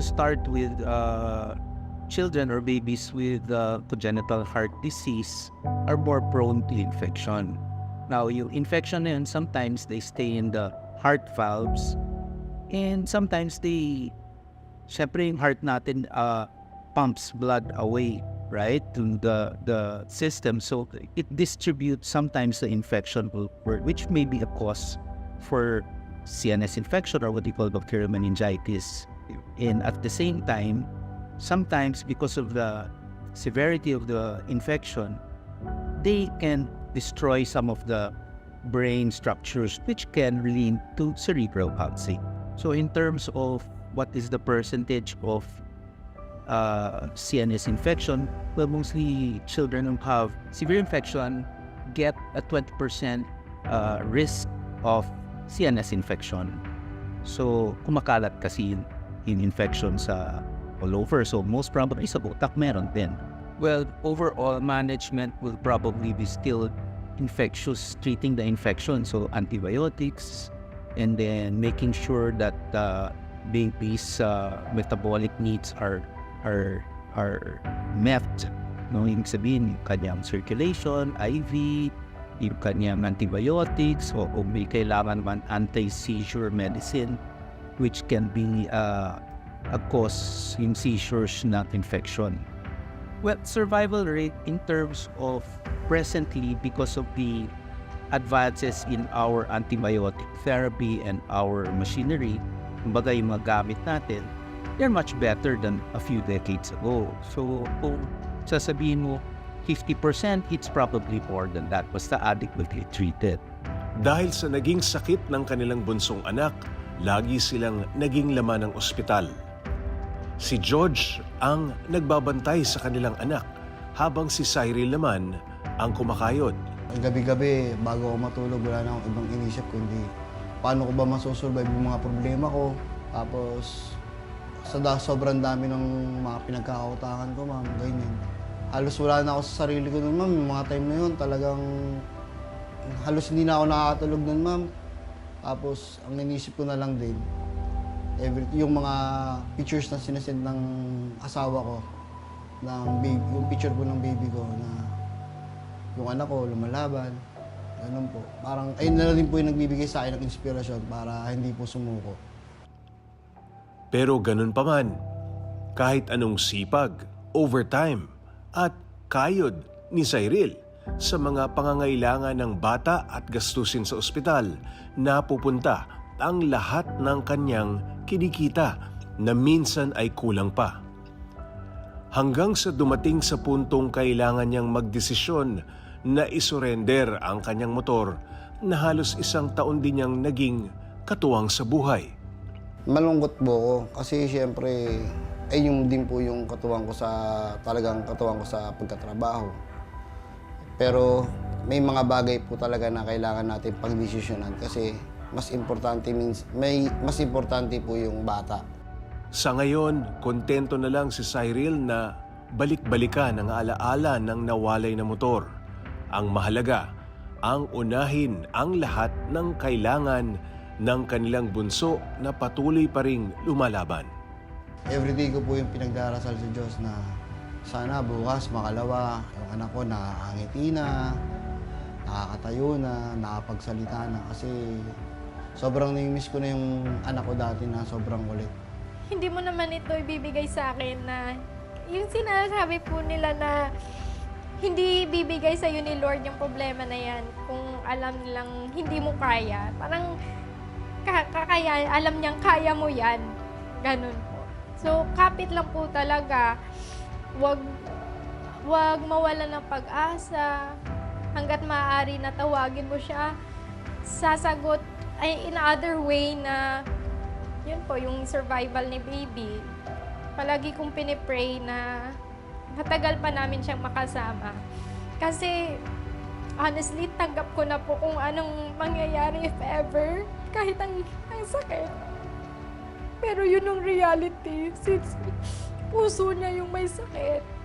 to start with uh, children or babies with uh, congenital heart disease are more prone to infection. Now, yung infection and sometimes they stay in the heart valves and sometimes they, syempre yung heart natin uh, pumps blood away right to the the system so it distributes sometimes the infection which may be a cause for CNS infection or what you call bacterial meningitis and at the same time sometimes because of the severity of the infection they can destroy some of the brain structures which can lead to cerebral palsy so in terms of what is the percentage of uh, CNS infection, well, mostly children who have severe infection get a 20% uh, risk of CNS infection. So, kumakalat kasi yung infection sa all over. So, most probably sa utak meron din. Well, overall management will probably be still infectious, treating the infection. So, antibiotics, and then making sure that uh, baby's uh, metabolic needs are are are met. No, ibig sabihin, yung kanyang circulation, IV, yung kanyang antibiotics, o kung may kailangan man anti-seizure medicine, which can be uh, a cause in seizures, not infection. Well, survival rate in terms of presently because of the advances in our antibiotic therapy and our machinery, kumbaga yung mga gamit natin, they're much better than a few decades ago. So, kung sasabihin mo 50%, it's probably more than that. Basta adequately treated. Dahil sa naging sakit ng kanilang bunsong anak, lagi silang naging laman ng ospital. Si George ang nagbabantay sa kanilang anak habang si Cyril naman ang kumakayod. Gabi-gabi, bago ako matulog, wala na akong ibang inisip kundi paano ko ba masusurvive yung mga problema ko. Tapos, sa da, sobrang dami ng mga pinagkakautangan ko, ma'am, ganyan. Halos wala na ako sa sarili ko nun, ma'am. Yung mga time na yun, talagang halos hindi na ako nakakatulog nun, ma'am. Tapos, ang inisip ko na lang din, every, yung mga pictures na sinasend ng asawa ko, ng baby, yung picture ko ng baby ko na yung anak ko lumalaban. Ganun po. Parang ayun na rin po yung nagbibigay sa akin ng inspirasyon para hindi po sumuko. Pero ganun pa man, kahit anong sipag, overtime, at kayod ni Cyril sa mga pangangailangan ng bata at gastusin sa ospital, napupunta ang lahat ng kanyang kinikita na minsan ay kulang pa. Hanggang sa dumating sa puntong kailangan niyang magdesisyon na isurrender ang kanyang motor na halos isang taon din niyang naging katuwang sa buhay. Malungkot po ako kasi siyempre ay yung din po yung katuwang ko sa talagang katuwang ko sa pagkatrabaho. Pero may mga bagay po talaga na kailangan natin pagdesisyonan kasi mas importante means may mas importante po yung bata. Sa ngayon, kontento na lang si Cyril na balik-balikan ang alaala ng nawalay na motor. Ang mahalaga, ang unahin ang lahat ng kailangan ng kanilang bunso na patuloy pa ring lumalaban. Everyday ko po yung pinagdarasal sa Diyos na sana bukas makalawa yung anak ko nakakangiti na, nakakatayo na, nakapagsalita na kasi sobrang nimiss ko na yung anak ko dati na sobrang kulit. hindi mo naman ito ibibigay sa akin na yung sinasabi po nila na hindi bibigay sa ni Lord yung problema na yan kung alam nilang hindi mo kaya. Parang ka- kakaya, alam niyang kaya mo yan. Ganun po. So, kapit lang po talaga. Wag, wag mawala ng pag-asa. Hanggat maaari na tawagin mo siya, sasagot ay in other way na yun po, yung survival ni baby. Palagi kong pinipray na matagal pa namin siyang makasama. Kasi, honestly, tanggap ko na po kung anong mangyayari if ever. Kahit ang, ang sakit. Pero yun yung reality. Since puso niya yung may sakit.